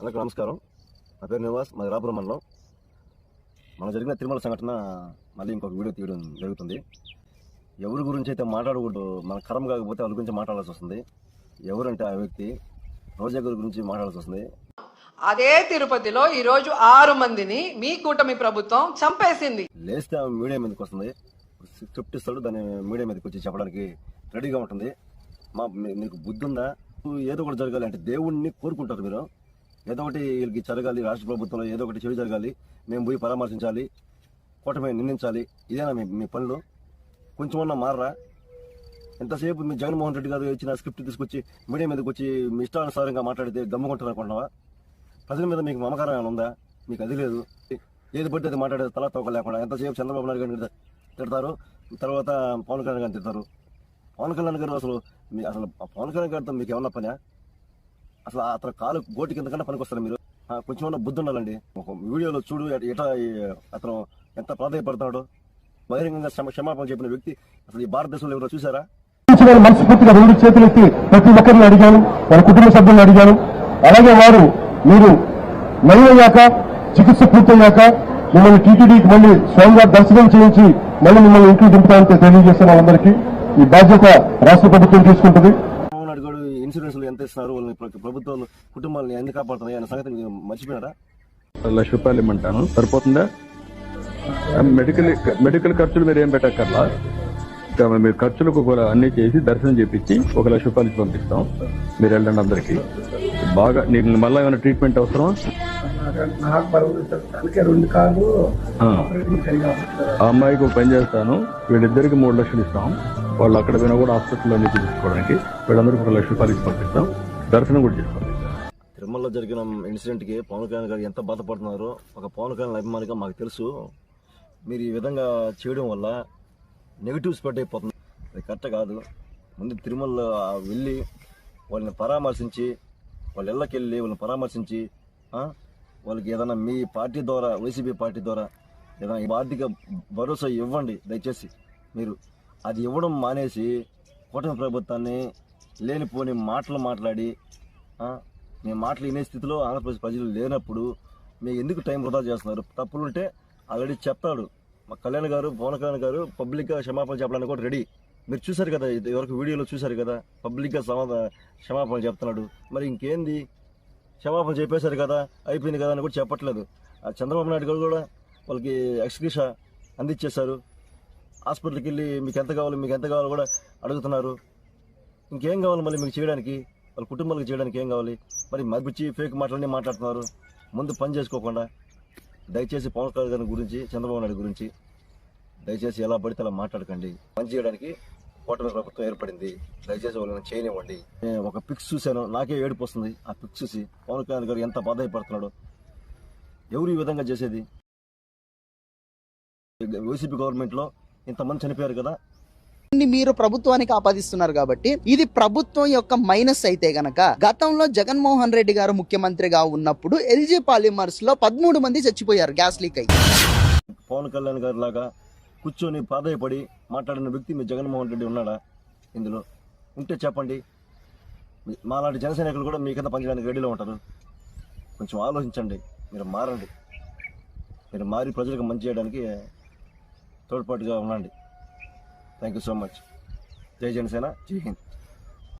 అందరికీ నమస్కారం. నా పేరు నివాస్ మాది రాపురం మండలం. మన జరిగిన తిరుమల సంఘటన మళ్ళీ ఇంకొక వీడియో తీయడం జరుగుతుంది. ఎవరి గురించి అయితే మాట్లాడకూడదు మన కరం కాకపోతే వాళ్ళ గురించి మాట్లాడాల్సి వస్తుంది. ఎవరంటే ఆ వ్యక్తి రోజా గారి గురించి మాట్లాడాల్సి వస్తుంది. అదే తిరుపతిలో ఈరోజు ఆరు మందిని మీ కూటమి ప్రభుత్వం చంపేసింది. లేస్తే ఆమె మీడియా మీదకి వస్తుంది. స్క్రిప్ట్ ఇస్తాడు దాన్ని మీడియా మీదకి వచ్చి చెప్పడానికి రెడీగా ఉంటుంది. మా మీ- మీకు బుద్ధి ఉందా? ఏదో ఒకటి జరగాలి అంటే దేవుణ్ణి కోరుకుంటారు మీరు. ఏదో ఒకటి వీళ్ళకి జరగాలి రాష్ట్ర ప్రభుత్వంలో ఏదో ఒకటి చెడు జరగాలి మేము పోయి పరామర్శించాలి కూటమి నిందించాలి ఇదేనా మీ మీ పనులు? కొంచెం ఉన్న మారరా? ఎంతసేపు మీ జగన్మోహన్ రెడ్డి గారు ఇచ్చిన స్క్రిప్ట్ తీసుకొచ్చి మీడియా మీదకి వచ్చి మీ ఇష్టానుసారంగా మాట్లాడితే గమ్ముకుంటారు అనుకుంటున్నావా? ప్రజల మీద మీకు మమకారం ఏమైనా ఉందా? మీకు అది లేదు. ఏది పడితే అది మాట్లాడే తల తోక లేకుండా ఎంతసేపు చంద్రబాబు నాయుడు గారిని తిడతారు? తర్వాత పవన్ కళ్యాణ్ గారిని తిడతారు? పవన్ కళ్యాణ్ గారు అసలు మీ అసలు పవన్ కళ్యాణ్ గారితో మీకు ఏమన్నా పని? అసలు అతను కాలు గోటి కింద కన్నా పనికొస్తారు మీరు. కొంచెం అన్న బుద్ధి ఉండాలండి. ఒక వీడియోలో చూడు ఎట్లా అతను ఎంత ప్రాధాయపడతాడు బహిరంగంగా క్షమాపణ చెప్పిన వ్యక్తి అసలు ఈ భారతదేశంలో ఎవరో చూసారా? నేను మనస్ఫూర్తిగా రెండు చేతులు ఎత్తి ప్రతి ఒక్కరిని అడిగాను వారి కుటుంబ సభ్యులను అడిగాను. అలాగే వారు మీరు నయమయ్యాక చికిత్స పూర్తయ్యాక మిమ్మల్ని టీటీడీకి మళ్ళీ స్వయంగా దర్శనం చేయించి మళ్ళీ మిమ్మల్ని ఇంటికి దింపుతామని తెలియజేస్తున్న అందరికీ ఈ బాధ్యత రాష్ట్ర ప్రభుత్వం తీసుకుంటుంది. ఇన్సూరెన్స్లు ఎంత ఇస్తున్నారు? వాళ్ళని ప్రభుత్వాలు కుటుంబాలను ఎందుకు కాపాడుతున్నాయి అనే సంగతి మీరు మర్చిపోయారా లక్ష రూపాయలు ఇమ్మంటాను. సరిపోతుందా? మెడికల్ మెడికల్ ఖర్చులు మీరు ఏం పెట్టక్కర్లా? మీరు ఖర్చులకు కూడా అన్ని చేసి దర్శనం చేపించి ఒక లక్ష రూపాయలు పంపిస్తాం. మీరు వెళ్ళండి అందరికీ. బాగా నీకు మళ్ళీ ఏమైనా ట్రీట్మెంట్ అవసరమా? నాకు బరువు రెండు కార్లు అమ్మాయికి ఒక పని చేస్తాను. వీళ్ళిద్దరికి మూడు లక్షలు ఇస్తాం. వాళ్ళు అక్కడ పోయినా కూడా హాస్పిటల్లో అన్ని చూపించుకోవడానికి వీళ్ళందరికీ ఒక లక్ష రూపాయలు ఇచ్చి పంపిస్తాం. దర్శనం కూడా చేసుకోండి తిరుమలలో జరిగిన ఇన్సిడెంట్కి పవన్ కళ్యాణ్ గారు ఎంత బాధపడుతున్నారో? ఒక పవన్ కళ్యాణ్ అభిమానిగా మాకు తెలుసు. మీరు ఈ విధంగా చేయడం వల్ల నెగిటివ్ స్ప్రెడ్ అయిపోతుంది. అది కరెక్ట్ కాదు. ముందు తిరుమలలో వెళ్ళి వాళ్ళని పరామర్శించి వాళ్ళ ఇళ్ళకి వెళ్ళి వాళ్ళని పరామర్శించి ఆ, వాళ్ళకి ఏదైనా మీ పార్టీ ద్వారా వైసీపీ పార్టీ ద్వారా ఏదైనా ఆర్థిక భరోసా ఇవ్వండి దయచేసి. మీరు అది ఇవ్వడం మానేసి కూటమి ప్రభుత్వాన్ని లేనిపోని మాటలు మాట్లాడి మీ మాటలు వినే స్థితిలో ఆంధ్రప్రదేశ్ ప్రజలు లేనప్పుడు మీకు ఎందుకు టైం వృధా చేస్తున్నారు? తప్పులు ఉంటే ఆల్రెడీ చెప్తాడు మా కళ్యాణ్ గారు పవన్ కళ్యాణ్ గారు పబ్లిక్గా క్షమాపణ చెప్పడానికి కూడా రెడీ. మీరు చూశారు కదా ఇది వరకు వీడియోలో చూశారు కదా పబ్లిక్గా సమాధాన క్షమాపణ చెప్తున్నాడు. మరి ఇంకేంది? క్షమాపణ చెప్పేశారు కదా అయిపోయింది కదా అని కూడా చెప్పట్లేదు. ఆ చంద్రబాబు నాయుడు గారు కూడా వాళ్ళకి ఎక్స్క్యూష అందించేశారు హాస్పిటల్కి వెళ్ళి మీకు ఎంత కావాలి మీకు ఎంత కావాలో కూడా అడుగుతున్నారు. ఇంకేం కావాలి మళ్ళీ మీకు చేయడానికి? వాళ్ళ కుటుంబాలకు చేయడానికి ఏం కావాలి? మరి మర్పిచ్చి ఫేక్ మాటలన్నీ మాట్లాడుతున్నారు. ముందు పని చేసుకోకుండా దయచేసి పవన్ కళ్యాణ్ గారి గురించి చంద్రబాబు నాయుడు గురించి దయచేసి ఎలా పడితే అలా మాట్లాడకండి. పని చేయడానికి కూటమి ప్రభుత్వం ఏర్పడింది. దయచేసి వాళ్ళని చేయనివ్వండి. ఒక పిక్స్ చూశాను. నాకే ఏడుపు వస్తుంది. ఆ పిక్స్ చూసి పవన్ కళ్యాణ్ గారు ఎంత బాధపడుతున్నాడు. ఎవరు ఈ విధంగా చేసేది? వైసీపీ గవర్నమెంట్లో ఇంతమంది చనిపోయారు కదా. మీరు ప్రభుత్వానికి ఆపాదిస్తున్నారు కాబట్టి ఇది ప్రభుత్వం యొక్క మైనస్ అయితే గనక గతంలో జగన్మోహన్ రెడ్డి గారు ముఖ్యమంత్రిగా ఉన్నప్పుడు ఎల్జీ పాలిమర్స్లో పదమూడు మంది చచ్చిపోయారు గ్యాస్ లీక్ అయ్యి. పవన్ కళ్యాణ్ గారి లాగా కూర్చొని ప్రాధాయపడి మాట్లాడిన వ్యక్తి మీ జగన్మోహన్ రెడ్డి ఉన్నాడా? ఇందులో ఉంటే చెప్పండి. మాలాంటి జనసైనికులు కూడా మీ కింద పనిచేయడానికి రెడీలో ఉంటారు. కొంచెం ఆలోచించండి. మీరు మారండి. మీరు మారి ప్రజలకు మంచి చేయడానికి తోడ్పాటుగా ఉండండి. థ్యాంక్ యూ సో మచ్ జై జనసేన జై హింద్.